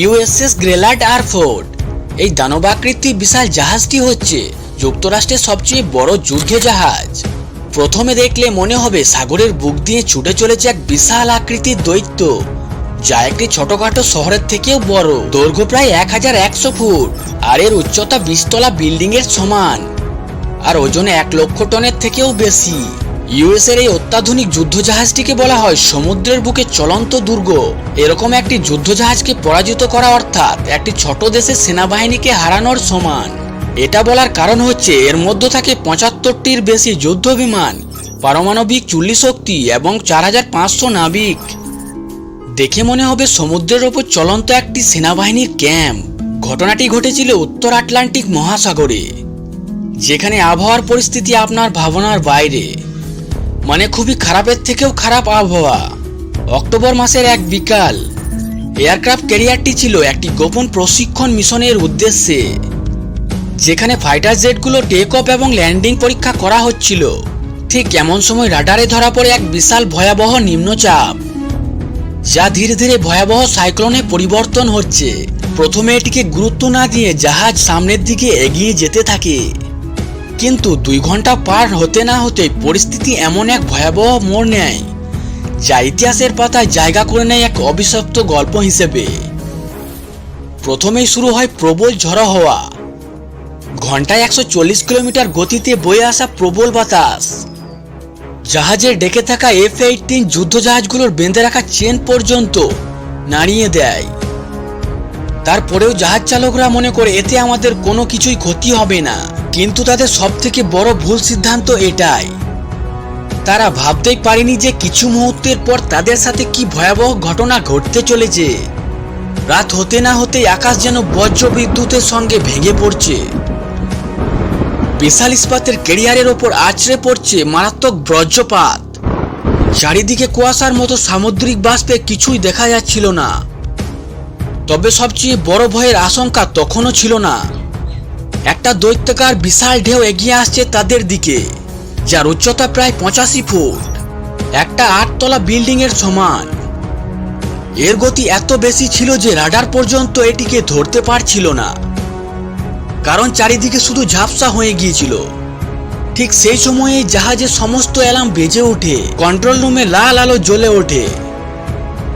USS গ্রেলার্ড আরফোর্ড এই দানবাকৃতি বিশাল জাহাজটি হচ্ছে যুক্তরাষ্ট্রের সবচেয়ে বড় যুদ্ধ জাহাজ। প্রথমে দেখলে মনে হবে সাগরের বুক দিয়ে ছুটে চলেছে এক বিশাল আকৃতির দৈত্য, যা একটি ছোটখাটো শহরের থেকেও বড়। দৈর্ঘ্য প্রায় এক হাজার একশো ফুট, আর এর উচ্চতা বিশতলা বিল্ডিং এর সমান, আর ওজনে এক লক্ষ টনের থেকেও বেশি। ইউএস এর এই অত্যাধুনিক যুদ্ধজাহাজটিকে বলা হয় সমুদ্রের বুকে চলন্ত দুর্গ। এরকম একটি যুদ্ধজাহাজকে পরাজিত করা অর্থাৎ একটি ছোট দেশের সেনাবাহিনীকে হারানোর সমান। এটা বলার কারণ হচ্ছে এর মধ্যে থাকে পঁচাত্তরটির বেশি যুদ্ধ বিমান পারমাণবিক চুল্লি শক্তি এবং চার হাজার পাঁচশো নাবিক। দেখে মনে হবে সমুদ্রের ওপর চলন্ত একটি সেনাবাহিনীর ক্যাম্প। ঘটনাটি ঘটেছিল উত্তর আটলান্টিক মহাসাগরে, যেখানে আবহাওয়ার পরিস্থিতি আপনার ভাবনার বাইরে। মানে খুবই খারাপের থেকেও খারাপ আবহাওয়া। অক্টোবর মাসের এক বিকাল, এয়ারক্রাফট ক্যারিয়ারটি ছিল একটি গোপন প্রশিক্ষণ মিশনের উদ্দেশ্যে, যেখানে ফাইটার জেটগুলো টেক অফ এবং ল্যান্ডিং পরীক্ষা করা হচ্ছিল। ঠিক এমন সময় রাডারে ধরা পড়ে এক বিশাল ভয়াবহ নিম্নচাপ, যা ধীরে ধীরে ভয়াবহ সাইক্লোনে পরিবর্তন হচ্ছে। প্রথমে এটিকে গুরুত্ব না দিয়ে জাহাজ সামনের দিকে এগিয়ে যেতে থাকে। কিন্তু দুই ঘণ্টা পার হতে না হতে পরিস্থিতি এমন এক ভয়াবহ মোড় নেয়, যা ইতিহাসের পাতায় জায়গা করে নেয় এক অভিশপ্ত গল্প হিসেবে। প্রথমেই শুরু হয় প্রবল ঝড়ো হওয়া। ঘন্টায় একশো চল্লিশ কিলোমিটার গতিতে বয়ে আসা প্রবল বাতাস। জাহাজের ডেকে থাকা এফ এইটিন যুদ্ধজাহাজগুলোর বেঁধে রাখা চেন পর্যন্ত নাড়িয়ে দেয়। তারপরেও জাহাজ চালকরা মনে করে এতে আমাদের কোনো কিছুই ক্ষতি হবে না। কিন্তু তাদের সব থেকে বড় ভুল সিদ্ধান্ত এটাই। তারা ভাবতেই পারেনি যে কিছু মুহূর্তের পর তাদের সাথে কি ভয়াবহ ঘটনা ঘটতে চলেছে। রাত হতে না হতেই আকাশ যেন বজ্র বিদ্যুতের সঙ্গে ভেঙে পড়ছে। বিশাল ইস্পাতের কেরিয়ারের ওপর আছড়ে পড়ছে মারাত্মক বজ্রপাত। চারিদিকে কুয়াশার মতো সামুদ্রিক বাষ্পে কিছুই দেখা যাচ্ছিল না। তবে সবচেয়ে বড় ভয়ের আশঙ্কা তখনও ছিল না। একটা দৈত্যকার বিশাল ঢেউ এগিয়ে আসছে তাদের দিকে, যার উচ্চতা প্রায় পঁচাশি ফুট। একটা আটতলা বিল্ডিং এর সমান। এর গতি এত বেশি ছিল যে রাডার পর্যন্ত এটিকে ধরতে পারছিল না। কারণ চারিদিকে শুধু ঝাপসা হয়ে গিয়েছিল। ঠিক সেই সময়ে জাহাজের সমস্ত অ্যালার্ম বেজে ওঠে। কন্ট্রোল রুমে লাল আলো জ্বলে ওঠে।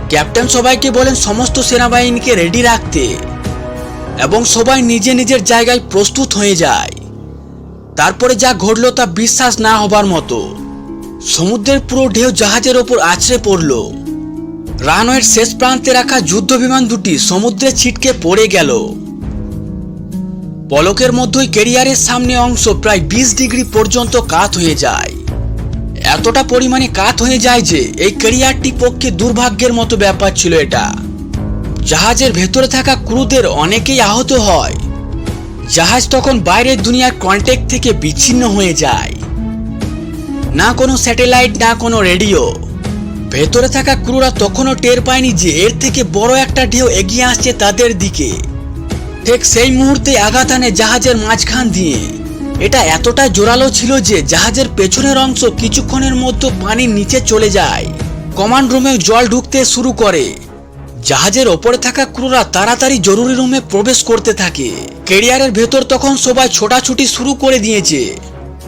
ক্যাপ্টেন সবাইকে বলেন সমস্ত সেনাবাহিনীকে রেডি রাখতে এবং সবাই নিজে নিজের জায়গায় প্রস্তুত হয়ে যায়। তারপরে যা ঘটলো তা বিশ্বাস না হবার মতো। সমুদ্রের পুরো ঢেউ জাহাজের ওপর আছড়ে পড়ল। রানওয়ের শেষ প্রান্তে রাখা যুদ্ধ বিমান দুটি সমুদ্রে ছিটকে পড়ে গেল। পলকের মধ্যেই কেরিয়ারের সামনে অংশ প্রায় বিশ ডিগ্রি পর্যন্ত কাত হয়ে যায়। এতটা পরিমাণে কাত হয়ে যায় যে এই কেরিয়ারটি পক্ষে দুর্ভাগ্যের মতো ব্যাপার ছিল এটা। জাহাজের ভেতরে থাকা ক্রুদের অনেকেই আহত হয়। জাহাজ তখন বাইরের দুনিয়ার কন্ট্যাক্ট থেকে বিচ্ছিন্ন হয়ে যায়। না কোনো স্যাটেলাইট না কোনো রেডিও ভেতরে থাকা ক্রুরা তখনও টের পায়নি যে এর থেকে বড় একটা ঢেউ এগিয়ে আসছে তাদের দিকে। ঠিক সেই মুহূর্তে আঘাত আনে জাহাজের মাঝখান দিয়ে। এটা এতটা জোরালো ছিল যে জাহাজের পেছনের অংশ কিছুক্ষণের মধ্যে পানির নিচে চলে যায়। কমান্ড রুমে জল ঢুকতে শুরু করে। জাহাজের ওপরে থাকা ক্রুরা তাড়াতাড়ি জরুরি রুমে প্রবেশ করতে থাকে। কেরিয়ারের ভেতর তখন সবাই ছোটাছুটি শুরু করে দিয়েছে।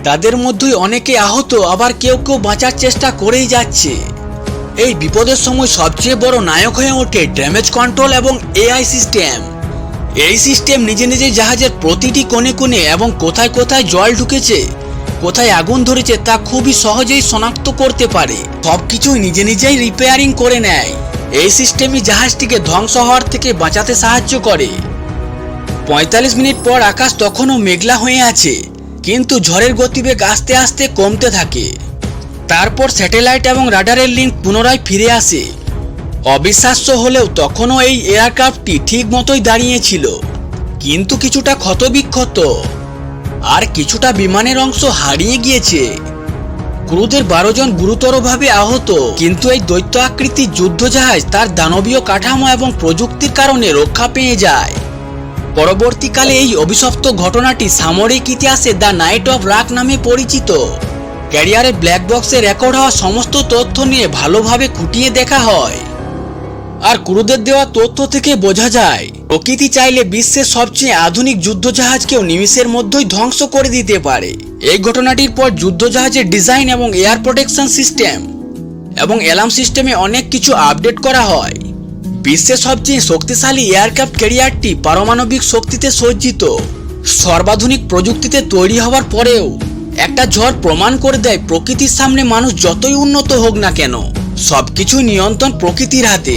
তাদের মধ্যেই অনেকে আহত, আবার কেউ কেউ বাঁচার চেষ্টা করেই যাচ্ছে। এই বিপদের সময় সবচেয়ে বড় নায়ক হয়ে ওঠে ড্যামেজ কন্ট্রোল এবং এআই সিস্টেম। এই সিস্টেম নিজে নিজে জাহাজের প্রতিটি কোণে কোণে এবং কোথায় কোথায় জল ঢুকেছে, কোথায় আগুন ধরেছে তা খুবই সহজেই শনাক্ত করতে পারে। সবকিছুই নিজে নিজেই রিপেয়ারিং করে নেয়। এই সিস্টেমই জাহাজটিকে ধ্বংস হওয়ার থেকে বাঁচাতে সাহায্য করে। পঁয়তাল্লিশ মিনিট পর আকাশ তখনও মেঘলা হয়ে আছে, কিন্তু ঝড়ের গতিবেগ আস্তে আস্তে কমতে থাকে। তারপর স্যাটেলাইট এবং রাডারের লিঙ্ক পুনরায় ফিরে আসে। অবিশ্বাস্য হলেও তখনও এই এয়ারক্রাফটটি ঠিক মতোই দাঁড়িয়েছিল। কিন্তু কিছুটা ক্ষতবিক্ষত আর কিছুটা বিমানের অংশ হারিয়ে গিয়েছে। ক্রুদের বারো জন গুরুতরভাবে আহত, কিন্তু এই দৈত্য আকৃতির যুদ্ধজাহাজ তার দানবীয় কাঠামো এবং প্রযুক্তির কারণে রক্ষা পেয়ে যায়। পরবর্তীকালে এই অভিশপ্ত ঘটনাটি সামরিক ইতিহাসে দ্য নাইট অফ রাক নামে পরিচিত। ক্যারিয়ারে ব্ল্যাক বক্সে রেকর্ড হওয়া সমস্ত তথ্য নিয়ে ভালোভাবে খুঁটিয়ে দেখা হয়। আর ক্রুদের দেওয়া তথ্য থেকে বোঝা যায়, প্রকৃতি চাইলে বিশ্বের সবচেয়ে আধুনিক যুদ্ধজাহাজকেও নিমিষের মধ্যেই ধ্বংস করে দিতে পারে। এই ঘটনাটির পর যুদ্ধজাহাজের ডিজাইন এবং এয়ার প্রোটেকশন সিস্টেম এবং অ্যালার্ম সিস্টেমে অনেক কিছু আপডেট করা হয়। বিশ্বের সবচেয়ে শক্তিশালী এয়ারক্রাফট ক্যারিয়ারটি পারমাণবিক শক্তিতে সজ্জিত। সর্বাধুনিক প্রযুক্তিতে তৈরি হওয়ার পরেও একটা ঝড় প্রমাণ করে দেয় প্রকৃতির সামনে মানুষ যতই উন্নত হোক না কেন সবকিছু নিয়ন্ত্রণ প্রকৃতির হাতে।